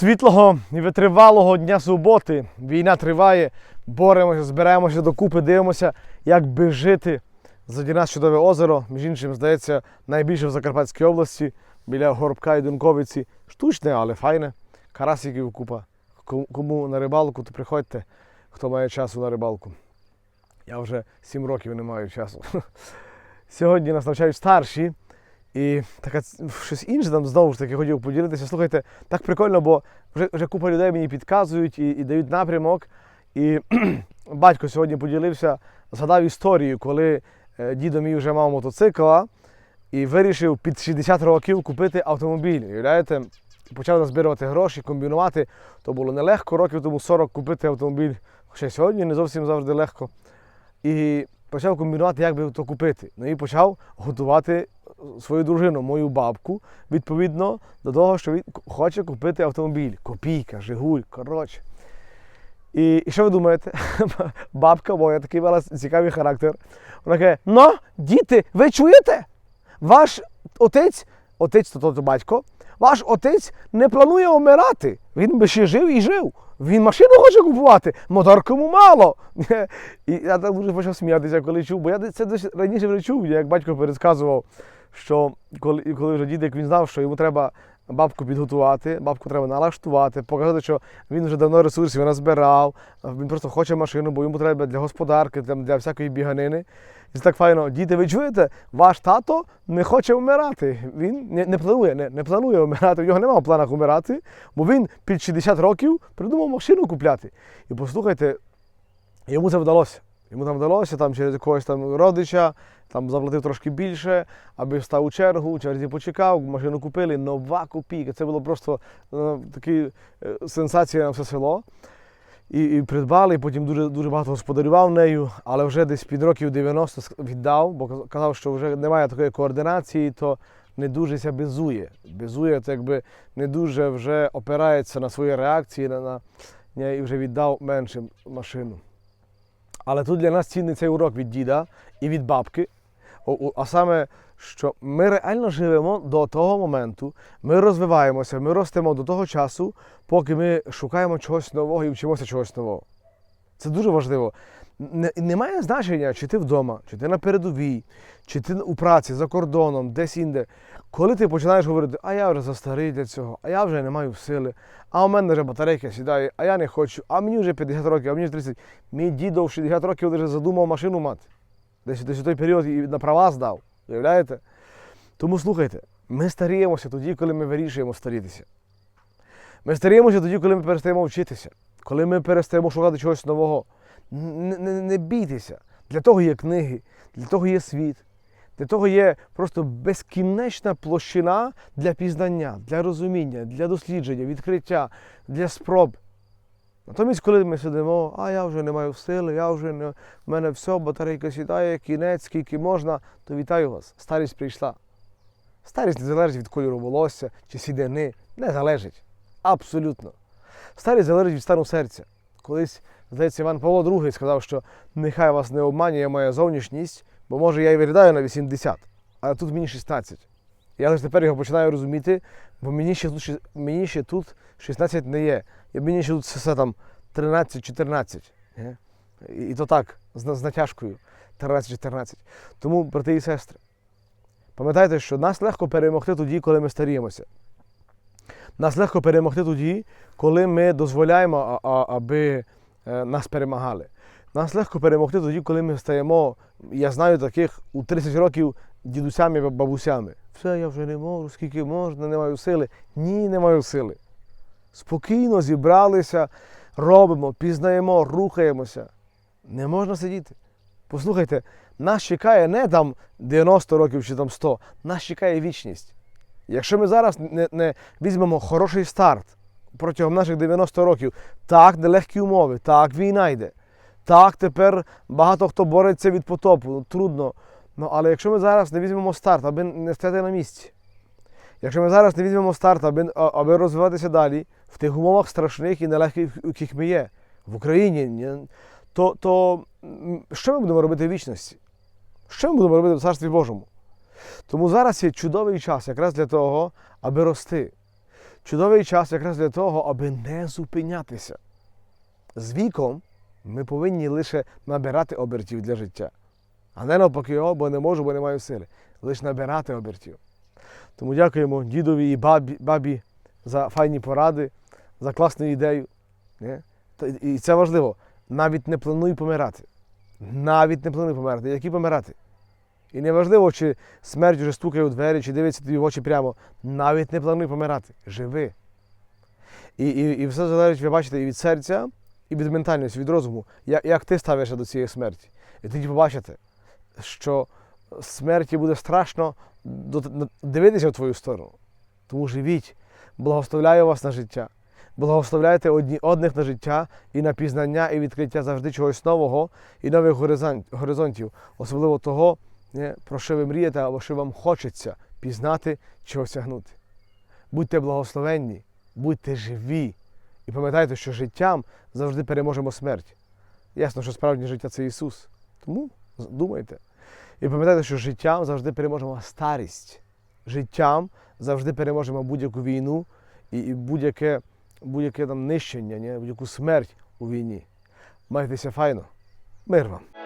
Світлого і витривалого дня суботи. Війна триває, боремося, збираємося докупи, дивимося, як би жити. Заді нас чудове озеро, між іншим, здається, найбільше в Закарпатській області, біля Горобка і Дунковиці. Штучне, але файне. Карасиків купа. Кому- на рибалку, то приходьте, хто має часу на рибалку. Я вже сім років не маю часу. Сьогодні нас навчають старші. І така ц- щось інше там знову ж таки хотів поділитися. Слухайте, так прикольно, бо вже, вже купа людей мені підказують і, і дають напрямок. І батько сьогодні поділився, згадав історію, коли е, дідо мій вже мав мотоцикла і вирішив під 60 років купити автомобіль. Уявляєте? Почав назбирувати гроші, комбінувати. То було нелегко, років тому 40 купити автомобіль. Хоча сьогодні не зовсім завжди легко. І почав комбінувати, як би то купити. Ну і почав готувати свою дружину, мою бабку, відповідно до того, що він хоче купити автомобіль. Копійка, Жигуль, коротше. І, і що ви думаєте? Бабка моя такий мала цікавий характер. Вона каже: ну, діти, ви чуєте? Ваш отець, отець, то тобто батько, ваш отець не планує вмирати. Він би ще жив і жив. Він машину хоче купувати, мотор кому мало. І я так дуже почав сміятися, коли чув, бо я це раніше вже чув, як батько пересказував, що коли, коли вже дідик він знав, що йому треба бабку підготувати, бабку треба налаштувати, показати, що він вже давно ресурсів назбирав, він просто хоче машину, бо йому треба для господарки, там, для всякої біганини. І це так файно, діти, ви чуєте, ваш тато не хоче вмирати. Він не, не планує, не, не планує вмирати. У нього немає в планах вмирати, бо він під 60 років придумав машину купляти. І послухайте, йому це вдалося. Йому там вдалося там через якогось там родича, там заплатив трошки більше, аби встав у чергу, черзі почекав, машину купили, нова копійка. Це було просто е, такі е, сенсація на все село. І, і придбали, і потім дуже, дуже багато господарював нею, але вже десь під років 90 ск- віддав, бо казав, що вже немає такої координації, то не дуже ся безує. Безує, то якби не дуже вже опирається на свої реакції, на, на, і вже віддав менше машину. Але тут для нас цінний цей урок від діда і від бабки. А саме, що ми реально живемо до того моменту, ми розвиваємося, ми ростемо до того часу, поки ми шукаємо чогось нового і вчимося чогось нового. Це дуже важливо. Немає значення, чи ти вдома, чи ти на передовій, чи ти у праці за кордоном, десь інде. Коли ти починаєш говорити, а я вже застарий для цього, а я вже не маю сили, а у мене вже батарейка сідає, а я не хочу, а мені вже 50 років, а мені вже 30. Мій дідо в 60 років вже задумав машину мати. Десь, десь той період і на права здав. Уявляєте? Тому слухайте, ми старіємося тоді, коли ми вирішуємо старітися. Ми старіємося тоді, коли ми перестаємо вчитися, коли ми перестаємо шукати чогось нового. Не бійтеся. Для того є книги, для того є світ, для того є просто безкінечна площина для пізнання, для розуміння, для дослідження, відкриття, для спроб. Натомість, коли ми сидимо, а я вже не маю сили, я вже не, в мене все, батарейка сідає, кінець, скільки можна, то вітаю вас. Старість прийшла. Старість не залежить від кольору волосся чи сідини. Не залежить. Абсолютно. Старість залежить від стану серця. Колись, здається, Іван Павло II сказав, що нехай вас не обманює моя зовнішність, бо може я і виглядаю на 80, а тут мені 16. Я лише тепер його починаю розуміти, бо мені ще тут, мені ще тут 16 не є. І мені ще тут все там 13-14. Е? І, і то так, з, з натяжкою 13-14. Тому, брати і сестри, пам'ятайте, що нас легко перемогти тоді, коли ми старіємося. Нас легко перемогти тоді, коли ми дозволяємо, аби е, нас перемагали. Нас легко перемогти тоді, коли ми стаємо, я знаю таких у 30 років дідусями ба- бабусями. Все, я вже не можу, скільки можна, не маю сили. Ні, не маю сили. Спокійно зібралися, робимо, пізнаємо, рухаємося. Не можна сидіти. Послухайте, нас чекає не там 90 років чи там 100, нас чекає вічність. Якщо ми зараз не, не візьмемо хороший старт протягом наших 90 років, так, нелегкі умови, так, війна йде. Так, тепер багато хто бореться від потопу, трудно. Ну, але якщо ми зараз не візьмемо старт, аби не стати на місці, якщо ми зараз не візьмемо старт, аби, аби розвиватися далі в тих умовах страшних і нелегких, яких ми є, в Україні, то, то що ми будемо робити в вічності? Що ми будемо робити в Царстві Божому? Тому зараз є чудовий час якраз для того, аби рости. чудовий час якраз для того, аби не зупинятися. З віком ми повинні лише набирати обертів для життя. А не навпаки, о, бо не можу, бо не маю сили. Лише набирати обертів. Тому дякуємо дідові і бабі, бабі за файні поради, за класну ідею. Не? І це важливо. Навіть не плануй помирати. Навіть не плануй помирати. Які помирати? І не важливо, чи смерть вже стукає у двері, чи дивиться тобі в очі прямо. Навіть не плануй помирати. Живи. І, і, і все залежить, ви бачите, і від серця, і від ментальності, від розуму, як, як ти ставишся до цієї смерті. І тоді побачите, що смерті буде страшно дивитися в твою сторону. Тому живіть, благословляю вас на життя. Благословляйте одні одних на життя і на пізнання і відкриття завжди чогось нового і нових горизонтів, особливо того, про що ви мрієте або що вам хочеться пізнати чи осягнути. Будьте благословенні, будьте живі і пам'ятайте, що життям завжди переможемо смерть. Ясно, що справжнє життя це Ісус. Тому думайте. І пам'ятайте, що життям завжди переможемо старість. Життям завжди переможемо будь-яку війну і, будь-яке, будь-яке там нищення, будь-яку смерть у війні. Майтеся файно. Мир вам!